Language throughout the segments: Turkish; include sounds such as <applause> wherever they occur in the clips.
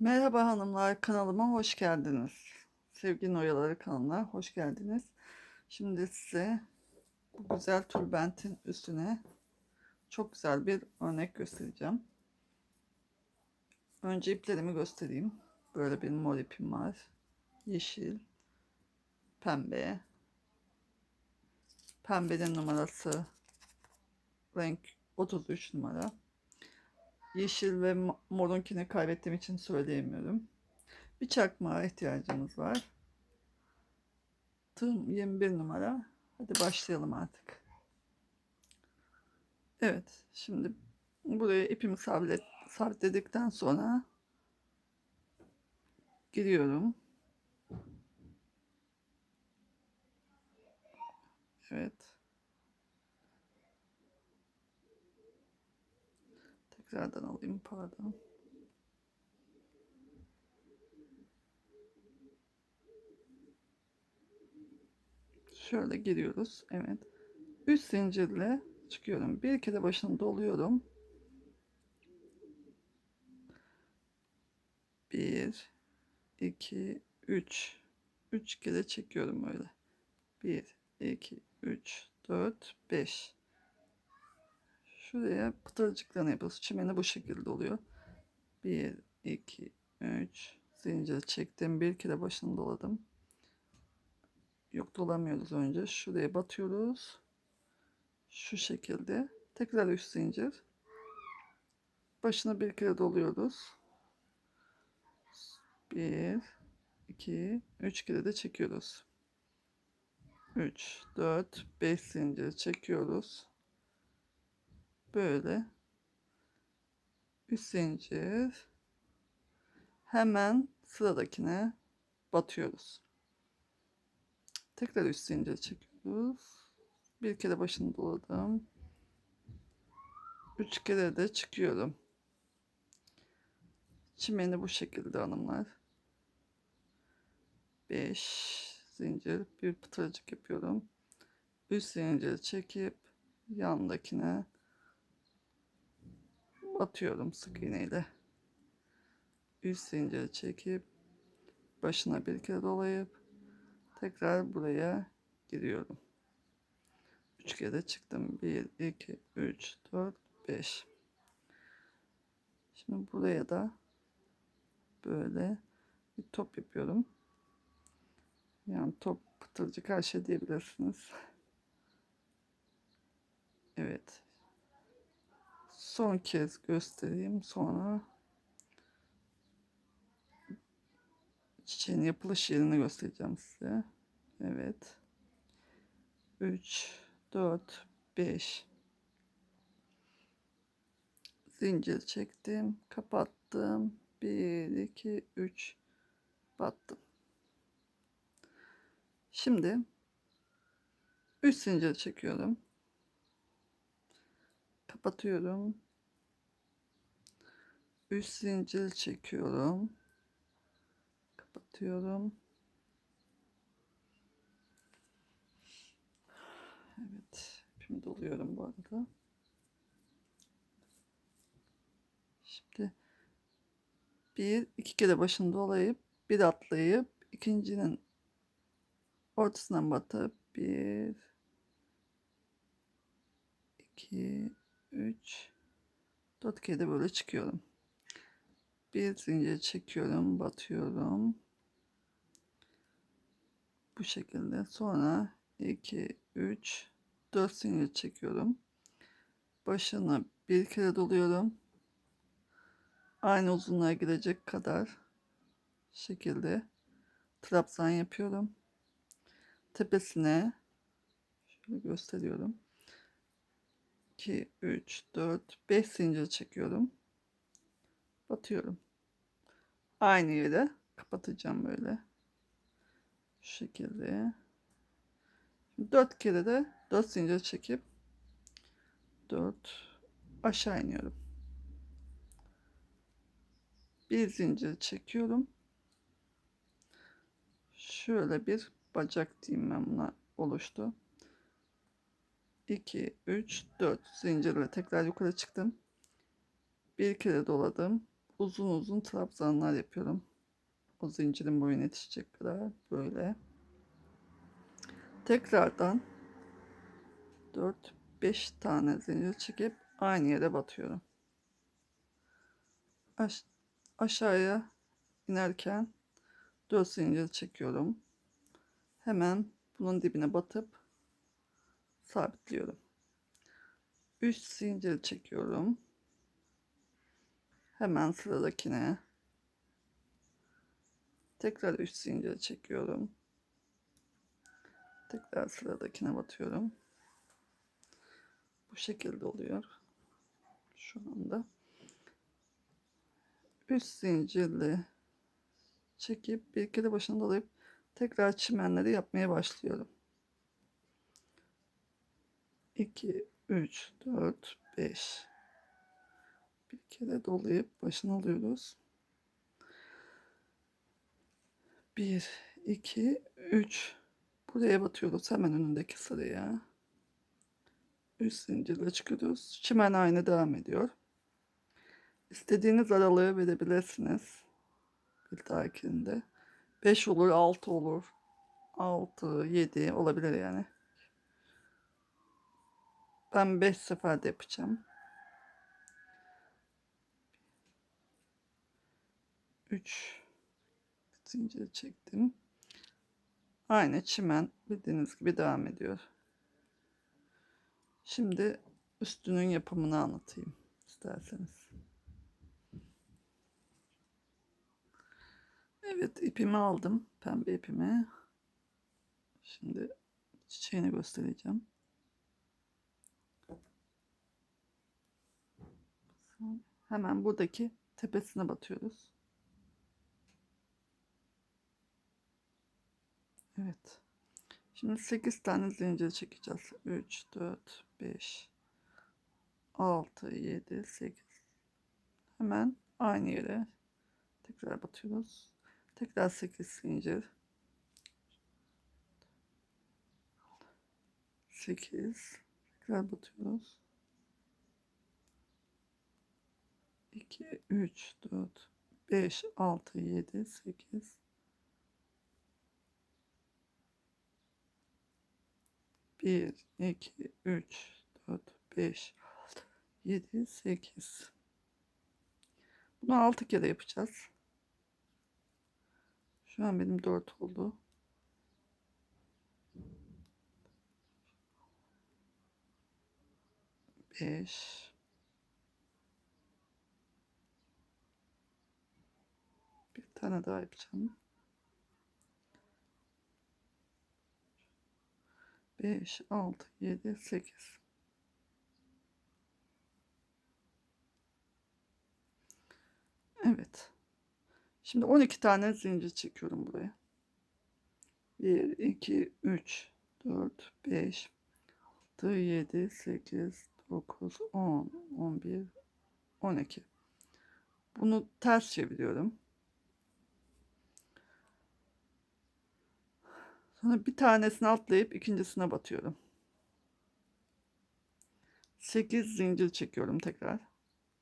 Merhaba hanımlar, kanalıma hoş geldiniz. Sevgi Noyaları kanalına hoş geldiniz. Şimdi size bu güzel tülbentin üstüne çok güzel bir örnek göstereceğim. Önce iplerimi göstereyim. Böyle bir mor ipim var. Yeşil, pembe. Pembenin numarası renk 33 numara. Yeşil ve mo- morunkini kaybettiğim için söyleyemiyorum. Bir çakmağa ihtiyacımız var. Tığım 21 numara. Hadi başlayalım artık. Evet, şimdi buraya ipimi sabit, sabitledikten sonra giriyorum. Evet. Tekrardan alayım pardon. Şöyle giriyoruz. Evet. Üst zincirle çıkıyorum. Bir kere başını doluyorum. Bir, iki, üç. Üç kere çekiyorum öyle. Bir, iki, üç, dört, beş. Şuraya pıtırcıklarını yapıyoruz. Çimeni bu şekilde oluyor. 1, 2, 3 zincir çektim. Bir kere başını doladım. Yok dolamıyoruz önce. Şuraya batıyoruz. Şu şekilde. Tekrar üst zincir. Başını bir kere doluyoruz. 1, 2, 3 kere de çekiyoruz. 3, 4, 5 zincir çekiyoruz böyle üst zincir hemen sıradakine batıyoruz. Tekrar üst zincir çekiyoruz. Bir kere başını doladım. Üç kere de çıkıyorum. Çimeni bu şekilde hanımlar. 5 zincir bir pıtırcık yapıyorum. Üst zincir çekip yandakine batıyorum sık iğneyle. Üst zinciri çekip başına bir kere dolayıp tekrar buraya giriyorum. 3 kere çıktım. 1 2 3 4 5. Şimdi buraya da böyle bir top yapıyorum. Yani top pıtırcık her şey diyebilirsiniz. Evet son kez göstereyim sonra çiçeğin yapılış yerini göstereceğim size. Evet. 3 4 5 zincir çektim, kapattım. 1 2 3 battım. Şimdi 3 zincir çekiyorum kapatıyorum. Üst zincir çekiyorum. Kapatıyorum. Evet. Şimdi doluyorum bu arada. Şimdi bir iki kere başını dolayıp bir atlayıp ikincinin ortasından batıp bir iki 3 4 kere böyle çıkıyorum. Bir zincir çekiyorum, batıyorum. Bu şekilde. Sonra 2 3 4 zincir çekiyorum. Başına bir kere doluyorum. Aynı uzunluğa girecek kadar şekilde trabzan yapıyorum. Tepesine şöyle gösteriyorum. 2, 3, 4, 5 zincir çekiyorum. Batıyorum. Aynı yere kapatacağım böyle. Şu şekilde. 4 kere de 4 zincir çekip 4 aşağı iniyorum. Bir zincir çekiyorum. Şöyle bir bacak diyeyim ben buna oluştu. 2, 3, 4 zincirle tekrar yukarı çıktım. Bir kere doladım. uzun uzun trabzanlar yapıyorum. O zincirin boyuna yetişecek kadar böyle. Tekrardan 4-5 tane zincir çekip aynı yere batıyorum. Aş aşağıya inerken 4 zincir çekiyorum. Hemen bunun dibine batıp sabitliyorum. 3 zincir çekiyorum. Hemen sıradakine tekrar 3 zincir çekiyorum. Tekrar sıradakine batıyorum. Bu şekilde oluyor. Şu anda. 3 zincirli çekip bir kere başını dolayıp tekrar çimenleri yapmaya başlıyorum. 2 3 4 5 bir kere dolayıp başını alıyoruz. 1 2 3 buraya batıyoruz hemen önündeki sıraya. 3 zincirle çıkıyoruz. Çimen aynı devam ediyor. İstediğiniz aralığı verebilirsiniz. Bir dahakinde. 5 olur, 6 olur. 6, 7 olabilir yani. Ben 5 seferde yapacağım. 3 zincir çektim. Aynı çimen bildiğiniz gibi devam ediyor. Şimdi üstünün yapımını anlatayım isterseniz. Evet ipimi aldım. Pembe ipimi. Şimdi çiçeğini göstereceğim. Hemen buradaki tepesine batıyoruz. Evet. Şimdi 8 tane zincir çekeceğiz. 3, 4, 5, 6, 7, 8. Hemen aynı yere tekrar batıyoruz. Tekrar 8 zincir. 8 tekrar batıyoruz. 2 3 4 5 6 7 8 1 2 3 4 5 7 8 Bunu 6 kere yapacağız. Şu an benim 4 oldu. Beş. Bir tane daha yapacağım. Beş, altı, yedi, sekiz. Evet. Şimdi 12 tane zincir çekiyorum buraya. 1, 2, 3, 4, 5, 6, 7, 8, 9, 10, 11, 12. Bunu ters çeviriyorum. Sonra bir tanesini atlayıp ikincisine batıyorum. 8 zincir çekiyorum tekrar.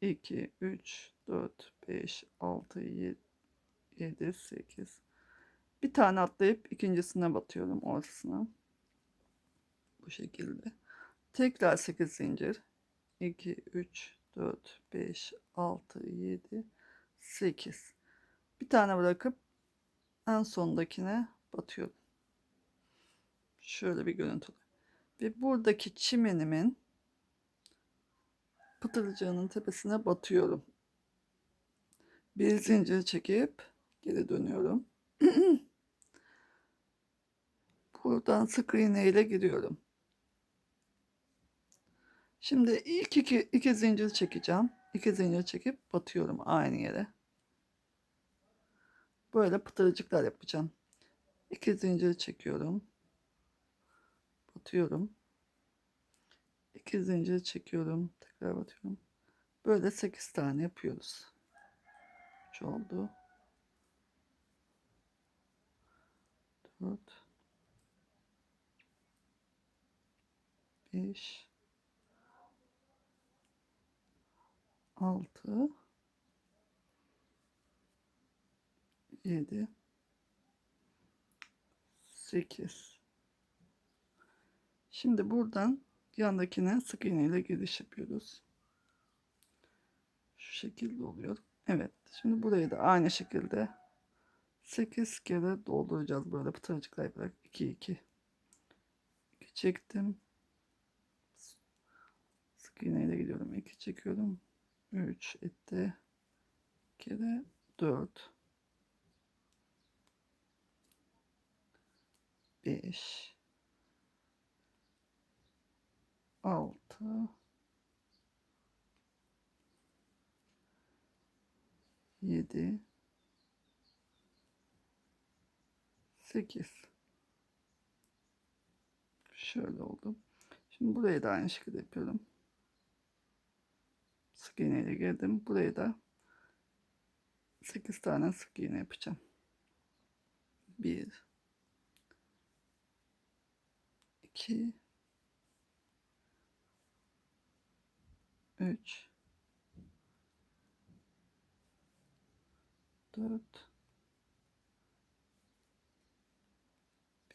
2, 3, 4, 5, 6, 7, 7, 8. Bir tane atlayıp ikincisine batıyorum ortasına. Bu şekilde. Tekrar 8 zincir. 2, 3, 4, 5, 6, 7, 8. Bir tane bırakıp en sondakine batıyorum. Şöyle bir görüntü. Ve buradaki çimenimin pıtırcığının tepesine batıyorum. Bir zincir çekip geri dönüyorum. <clears throat> Buradan sık iğne ile giriyorum. Şimdi ilk iki, iki zincir çekeceğim. İki zincir çekip batıyorum aynı yere. Böyle pıtırcıklar yapacağım. İki zincir çekiyorum. Batıyorum. İki zincir çekiyorum. Tekrar batıyorum. Böyle sekiz tane yapıyoruz. Üç oldu. Dört. Beş. 6 7 8 Şimdi buradan yandakine sık iğne ile giriş yapıyoruz. Şu şekilde oluyor. Evet. Şimdi burayı da aynı şekilde 8 kere dolduracağız böyle pıtırcıklar yaparak 2 2 2 çektim. Sık iğne ile gidiyorum. 2 çekiyorum. 3 etti. kere 4 5 6 7 8 şöyle oldu. Şimdi burayı da aynı şekilde yapıyorum. Sık iğne ile girdim. Burayı da 8 tane sık iğne yapacağım. 1 2 3 4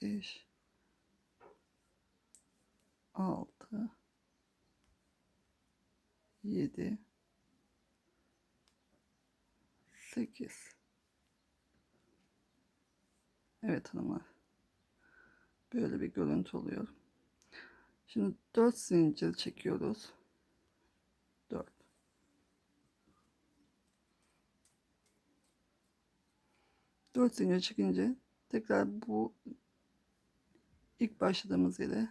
5 6 7 8 Evet hanımlar. Böyle bir görüntü oluyor. Şimdi 4 zincir çekiyoruz. 4 4 zincir çekince tekrar bu ilk başladığımız yere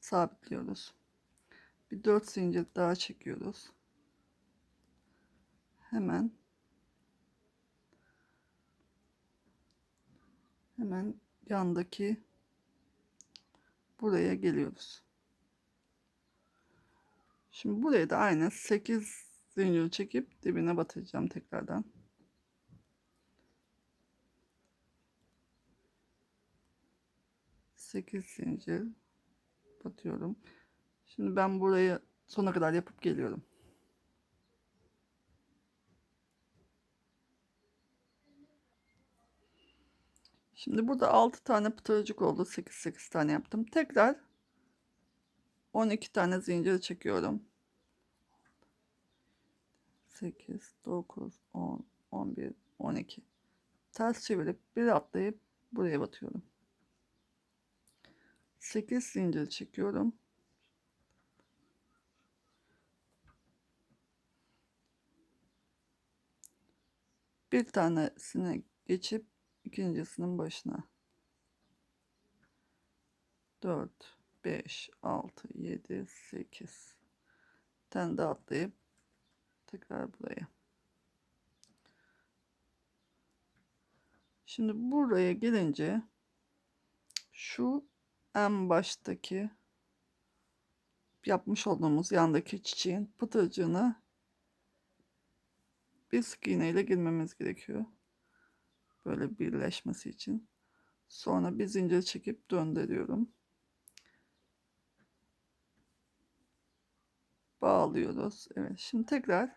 sabitliyoruz. Bir 4 zincir daha çekiyoruz. Hemen hemen yandaki buraya geliyoruz. Şimdi buraya da aynı 8 zincir çekip dibine batıracağım tekrardan. Sekiz zincir batıyorum. Şimdi ben burayı sona kadar yapıp geliyorum. Şimdi burada 6 tane pıtırcık oldu. 8 8 tane yaptım. Tekrar 12 tane zincir çekiyorum. 8 9 10 11 12 ters çevirip bir atlayıp buraya batıyorum. 8 zincir çekiyorum. Bir tanesini geçip ikincisinin başına. 4 5 6 7 8 tane de atlayıp tekrar buraya. Şimdi buraya gelince şu en baştaki yapmış olduğumuz yandaki çiçeğin pıtırcığını bir sık iğne ile girmemiz gerekiyor böyle birleşmesi için. Sonra bir zincir çekip döndürüyorum. Bağlıyoruz. Evet. Şimdi tekrar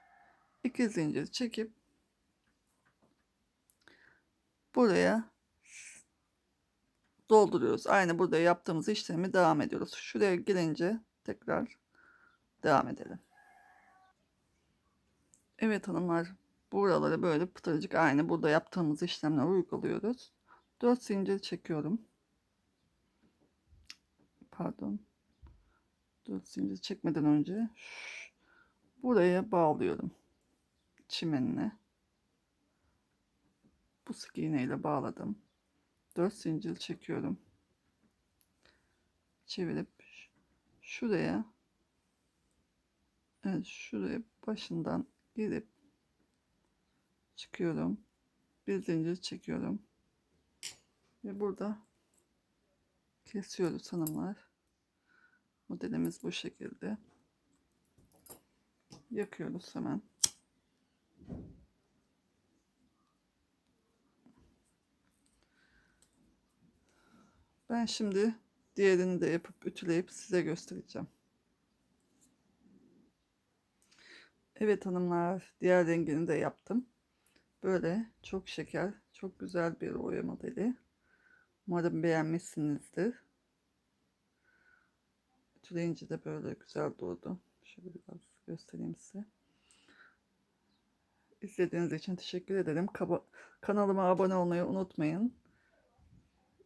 iki zincir çekip buraya dolduruyoruz. Aynı burada yaptığımız işlemi devam ediyoruz. Şuraya gelince tekrar devam edelim. Evet hanımlar Buraları böyle pıtırcık aynı burada yaptığımız işlemler uyguluyoruz. 4 zincir çekiyorum. Pardon. 4 zincir çekmeden önce buraya bağlıyorum. Çimenine. Bu sık iğne ile bağladım. 4 zincir çekiyorum. Çevirip şuraya evet şuraya başından girip çıkıyorum. Bir zincir çekiyorum. Ve burada kesiyoruz hanımlar. Modelimiz bu şekilde. Yakıyoruz hemen. Ben şimdi diğerini de yapıp ütüleyip size göstereceğim. Evet hanımlar diğer rengini de yaptım. Böyle çok şeker, çok güzel bir oya modeli. Umarım beğenmişsinizdir. Türeyince de böyle güzel durdu. Şöyle biraz göstereyim size. İzlediğiniz için teşekkür ederim. Kaba- kanalıma abone olmayı unutmayın.